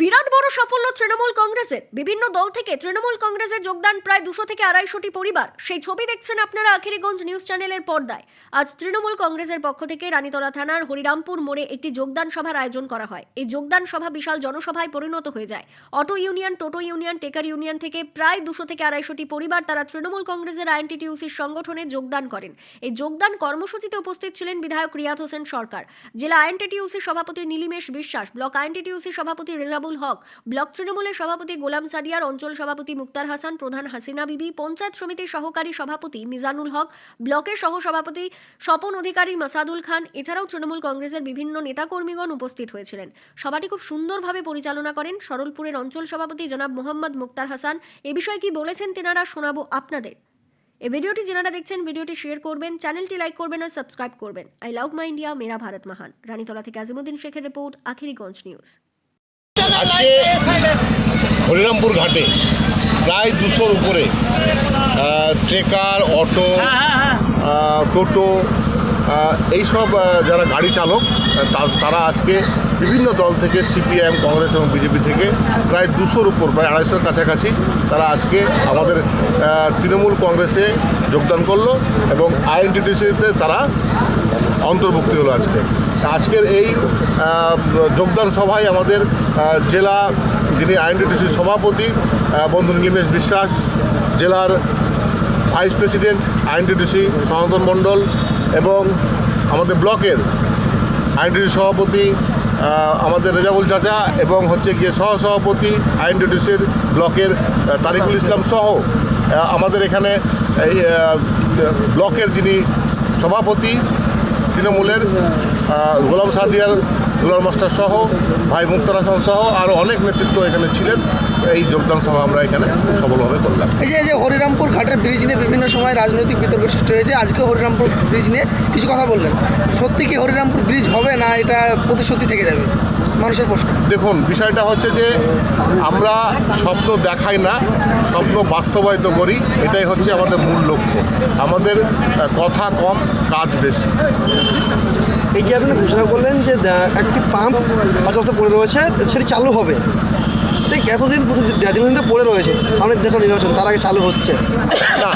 বিরাট বড় সাফল্য তৃণমূল কংগ্রেসের। বিভিন্ন দল থেকে তৃণমূল কংগ্রেসে যোগদান প্রায় দুশো থেকে আড়াইশোটি পরিবার। সেই ছবি দেখছেন আপনারা আখিরিগঞ্জ নিউজ চ্যানেলের পর্দায়। আজ তৃণমূল কংগ্রেসের পক্ষ থেকে রানীতলা থানার হরিরামপুর মোড়ে একটি যোগদান সভার আয়োজন করা হয়। এই যোগদান সভা বিশাল জনসভায় পরিণত হয়ে যায়। অটো ইউনিয়ন, টোটো ইউনিয়ন, টেকার ইউনিয়ন থেকে প্রায় দুশো থেকে আড়াইশোটি পরিবার তারা তৃণমূল কংগ্রেসের আইএনটিটিউসির সংগঠনে যোগদান করেন। এই যোগদান কর্মসূচিতে উপস্থিত ছিলেন বিধায়ক রিয়াদ হোসেন সরকার। জেলা আইএনটিটিউসির সভাপতি নীলিমেশ বিশ্বাস, ব্লক আইএনটিটিউসির সভাপতি রেজাবুল হক। ব্লক তৃণমূলের সভাপতি গোলাম সাদিয়ার অঞ্চল সভাপতি মুক্তার হাসান, প্রধান হাসিনা বিবি, পঞ্চায়েত সমিতির সহকারী সভাপতি মিজানুল হক, ব্লকের সহ সভাপতি স্বপন অধিকারী মাসাদুল খান, এছাড়াও তৃণমূল কংগ্রেসের বিভিন্ন নেতাকর্মীগণ উপস্থিত হয়েছিলেন। সভাটি খুব সুন্দরভাবে পরিচালনা করেন সরলপুরের অঞ্চল সভাপতি জনাব মোহাম্মদ মুক্তার হাসান। এ বিষয়ে কি বলেছেন তেনারা শোনাবো আপনাদের। এই ভিডিওটি যেনারা দেখছেন, ভিডিওটি শেয়ার করবেন, চ্যানেলটি লাইক করবেন আর সাবস্ক্রাইব করবেন। আই লাভ মাই ইন্ডিয়া, মেরা ভারত মহান। রানীতলা থেকে আজিমুদ্দিন শেখের রিপোর্ট আখিরিগঞ্জ নিউজ। আজকে হরিরামপুর ঘাটে প্রায় দুশোর উপরে ট্রেকার, অটো টোটো এইসব যারা গাড়ি চালক তারা আজকে বিভিন্ন দল থেকে, সিপিআইএম, কংগ্রেস এবং বিজেপি থেকে প্রায় দুশোর উপর, প্রায় আড়াইশোর কাছাকাছি তারা আজকে আমাদের তৃণমূল কংগ্রেসে যোগদান করল এবং আইএনটিটিসিতে তারা অন্তর্ভুক্তি হলো আজকে। আজকের এই যোগদান সভায় আমাদের জেলা যিনি আইএনটিটিসির সভাপতি বন্ধু নীলিমেশ বিশ্বাস জেলার ভাইস প্রেসিডেন্ট আইএনটিটিসি সনাতন মণ্ডল এবং আমাদের ব্লকের আইএনটিসি সভাপতি আমাদের রেজাবুল চাচা এবং হচ্ছে গিয়ে সহসভাপতি আইএনটিটিসির ব্লকের আহ, তারিকুল ইসলাম সহ আমাদের এখানে এই ব্লকের যিনি সভাপতি তৃণমূলের গোলাম সাদিয়ার দুলাল মাস্টার সহ, ভাই মুক্তার হাসান সহ আরও অনেক নেতৃত্ব এখানে ছিলেন। এই যোগদান সভা আমরা এখানে সফলভাবে করলাম। এই যে এই যে হরিরামপুর ঘাটের ব্রিজ নিয়ে বিভিন্ন সময় রাজনৈতিক বিতর্ক সৃষ্টি হয়েছে আজকে হরিরামপুর ব্রিজ নিয়ে কিছু কথা বললেন। সত্যি কি হরিরামপুর ব্রিজ হবে না এটা প্রতিশ্রুতি থেকে যাবে? মানুষের প্রশ্ন দেখুন বিষয়টা হচ্ছে যে আমরা স্বপ্ন দেখাই না স্বপ্ন বাস্তবায়িত করি এটাই হচ্ছে আমাদের মূল লক্ষ্য। আমাদের কথা কম কাজ বেশি। এই যে আপনি ঘোষণা করলেন যে একটি পাম্প পাঁচ বছর পড়ে রয়েছে সেটি চালু হবে। ঠিক এতদিন দিন ধরে পড়ে রয়েছে। অনেক দেশের নির্বাচন তার আগে চালু হচ্ছে। না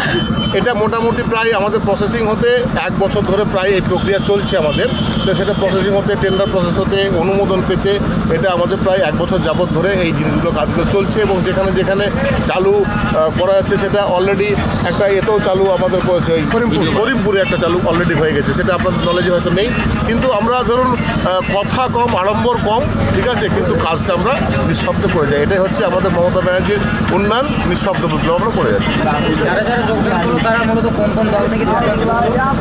এটা মোটামুটি প্রায় আমাদের প্রসেসিং হতে এক বছর ধরে প্রায় এই প্রক্রিয়া চলছে আমাদের। তো সেটা প্রসেসিং হতে টেন্ডার প্রসেস হতে অনুমোদন পেতে এটা আমাদের প্রায় এক বছর যাবৎ ধরে এই জিনিসগুলো কাজগুলো চলছে এবং যেখানে যেখানে চালু করা যাচ্ছে সেটা অলরেডি একটা এতেও চালু আমাদের করেছে ওই করিমপুরে একটা চালু অলরেডি হয়ে গেছে সেটা আপনাদের নলেজে হয়তো নেই। কিন্তু আমরা ধরুন কথা কম আড়ম্বর কম ঠিক আছে? কিন্তু কাজটা আমরা নিঃশব্দে করে যাই। এটাই হচ্ছে আমাদের মমতা ব্যানার্জির উন্নয়ন নিঃশব্দ বিপ্লব আমরা করে যাচ্ছি। যারা যারা যোগদান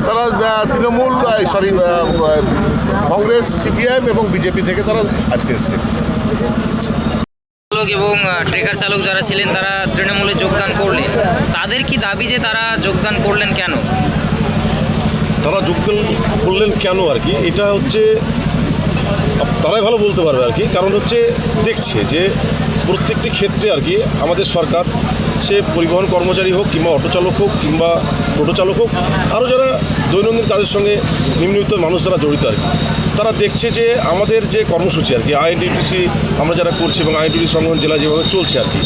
তারা তৃণমূল সরি কংগ্রেস সিপিআইএম এবং বিজেপি থেকে তারা আজকে এসছে। চালক এবং ট্রেকার চালক যারা ছিলেন তারা তৃণমূলে যোগদান করলেন। তাদের কি দাবি যে তারা যোগদান করলেন কেন? তারা যোগদান করলেন কেন আর কি? এটা হচ্ছে তারাই ভালো বলতে পারবে আর কি। কারণ হচ্ছে দেখছে যে প্রত্যেকটি ক্ষেত্রে আর কি আমাদের সরকার, সে পরিবহন কর্মচারী হোক কিংবা অটো চালক হোক কিংবা টোটো চালক হোক আরও যারা দৈনন্দিন কাজের সঙ্গে নিম্নবিত্ত মানুষ যারা জড়িত আর কি, তারা দেখছে যে আমাদের যে কর্মসূচি আর কি আইএনটিটিসি আমরা যারা করছি এবং আইএনটিসি সংগঠন জেলা যেভাবে চলছে আর কি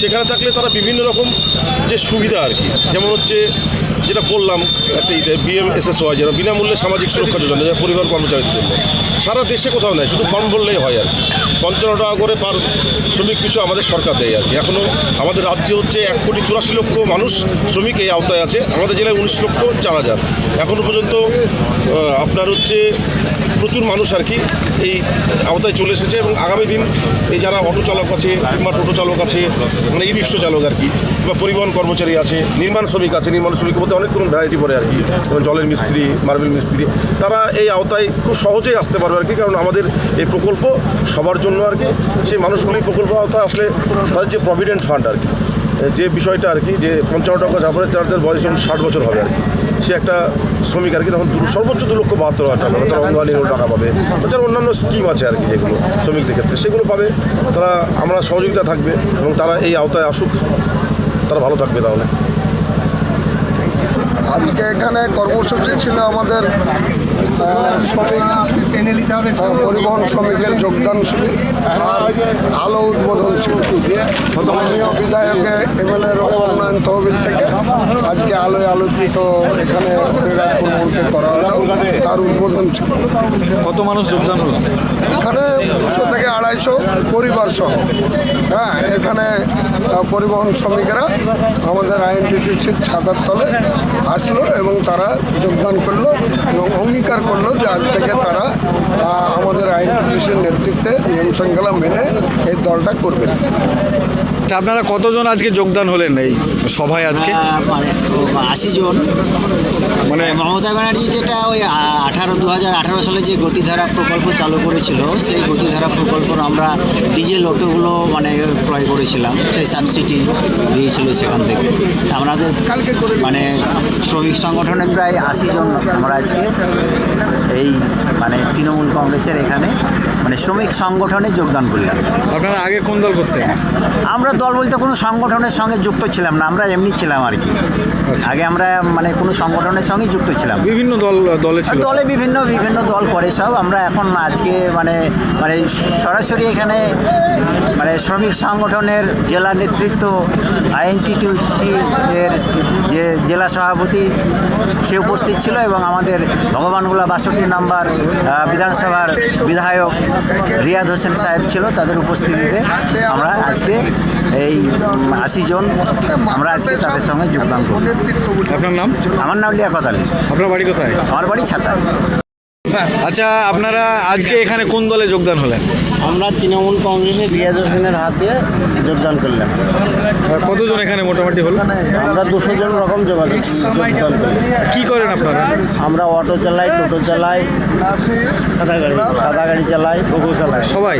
সেখানে থাকলে তারা বিভিন্ন রকম যে সুবিধা আর কি। যেমন হচ্ছে যেটা বললাম, একটা বিএমএসএসওয়াই যেন বিনামূল্যে সামাজিক সুরক্ষা যোজনা, যেটা পরিবার কর্মচারীদের জন্য। সারা দেশে কোথাও নেই, শুধু ফর্ম বললেই হয় আর পঞ্চান্ন টাকা করে পার শ্রমিক পিছু আমাদের সরকার দেয় আর কি। এখনও আমাদের রাজ্যে হচ্ছে এক কোটি চুরাশি লক্ষ মানুষ শ্রমিক এই আওতায় আছে। আমাদের জেলায় উনিশ লক্ষ চার হাজার। এখনও পর্যন্ত আপনার হচ্ছে প্রচুর মানুষ আর কি এই আওতায় চলে এসেছে এবং আগামী দিন এই যারা অটো চালক আছে কিংবা টোটো চালক আছে মানে ই রিক্সা চালক আর কি, বা পরিবহন কর্মচারী আছে, নির্মাণ শ্রমিক আছে, নির্মাণ শ্রমিক বলতে অনেক রকম ভ্যারাইটি পড়ে আর কি, যেমন জলের মিস্ত্রি মার্বেল মিস্ত্রি, তারা এই আওতায় খুব সহজেই আসতে পারবে আর কি, কারণ আমাদের এই প্রকল্প সবার জন্য আর কি, সেই মানুষগুলি প্রকল্প আওতায় আসলে তাদের যে প্রভিডেন্ট ফান্ড আর কি, যে বিষয়টা আর কি, যে পঞ্চান্ন টাকা যাপনের তাদের বয়স ষাট বছর হবে আর কি। সে একটা শ্রমিক আর কি, তখন সর্বোচ্চ দু লক্ষ বাহাত্তর হাজার টাকা। তারা তারা অঙ্গনওয়াড়ি টাকা পাবে। তাছাড়া অন্যান্য স্কিম আছে আর কি যেগুলো শ্রমিকদের ক্ষেত্রে। সেগুলো পাবে। তারা, আমরা সহযোগিতা থাকবে এবং তারা এই আওতায় আসুক। তারা ভালো থাকবে তাহলে। আজকে এখানে কর্মসূচি ছিল আমাদের শ্রমিক পরিবহন শ্রমিকের যোগদান শিবির। আর আলো উদ্বোধন ছিল। মাননীয় বিধায়কে এমএলএ উন্নয়ন তহবিল থেকে আজকে আলোয় আলোচিত এখানে হরিরাজপুর মোড়কে করা হলো। তার উদ্বোধন ছিল। কত মানুষ যোগদান হলো? এখানে দুশো থেকে আড়াইশো পরিবার সহ। হ্যাঁ এখানে পরিবহন শ্রমিকেরা আমাদের আইএনটিটিসির ছাতার তলে আসলো এবং তারা যোগদান করল এবং অঙ্গীকার করল যে আজ থেকে তারা আমাদের আইন পুলিশের নেতৃত্বে নিয়ম শৃঙ্খলা মেনে এই দলটা করবেন। তা আপনারা কতজন আজকে যোগদান হলেন এই সভায় আজকে? মানে আশি জন। মানে মমতা ব্যানার্জি যেটা ওই আঠারো দু হাজার আঠারো সালে যে গতিধারা প্রকল্প চালু করেছিল সেই গতিধারা প্রকল্প আমরা ডিজেল অটোগুলো মানে ক্রয় করেছিলাম সেই সাবসিডি দিয়েছিল সেখান থেকে। আমাদের মানে শ্রমিক সংগঠনে প্রায় আশি জন আমরা আজকে এই মানে তৃণমূল কংগ্রেসের এখানে মানে শ্রমিক সংগঠনে যোগদান করলাম। আপনারা আগে কোন দল করতেন? আমরা দল বলতে কোনো সংগঠনের সঙ্গে যুক্ত ছিলাম না আমরা এমনি ছিলাম আর কি। আগে আমরা মানে কোনো সংগঠনের সঙ্গে যুক্ত ছিলাম। বিভিন্ন দল দলে ছিল। দলে বিভিন্ন বিভিন্ন দল করে সব আমরা এখন আজকে মানে মানে সরাসরি এখানে মানে শ্রমিক সংগঠনের জেলা নেতৃত্ব আইএনটিটিউসি এর যে জেলা সভাপতি সে উপস্থিত ছিল এবং আমাদের ভগবানগুলা বাষট্টি নাম্বার বিধানসভার বিধায়ক রিয়াদ হোসেন সাহেব ছিল তাদের উপস্থিতিতে আমরা আজকে এই আশি জন আমরা আজকে তাদের সঙ্গে যোগদান করব। আপনার নাম? আমার নাম লিয়াকত আলী। আপনার বাড়ি কোথায়? আমার বাড়ি ছাতায় আচ্ছা আপনারা আজকে এখানে কোন দলে যোগদান হলেন? আমরা তৃণমূল কংগ্রেসের রিয়াজ হোসেনের হাতে যোগদান করলাম। কতজন এখানে মোটামুটি হলো? আমরা দুশো জন রকম যোগাযোগ যোগদান কি করেন আপনারা? আমরা অটো চালাই টোটো চালাই সাদা গাড়ি সাদা গাড়ি চালাই টোটো চালাই। সবাই?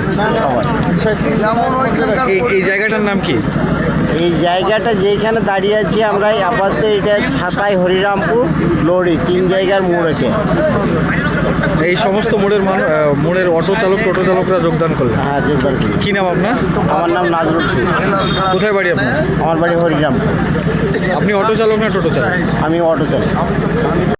এই এই জায়গাটার নাম কি? এই জায়গাটা যেখানে দাঁড়িয়ে আছি আমরা আপাতত এটা ছাতাই হরিরামপুর লড়ি তিন জায়গার মোড়েতে এই সমস্ত মোড়ের মোড়ের অটো চালক টোটো চালকরা যোগদান করলেন। হ্যাঁ যোগদান করলেন। কী নাম আপনার? আমার নাম নাজরুল কোথায় বাড়ি আপনার? আমার বাড়ি হরিগ্রাম। আপনি অটো চালক না টোটো চালক? আমি অটো চালাই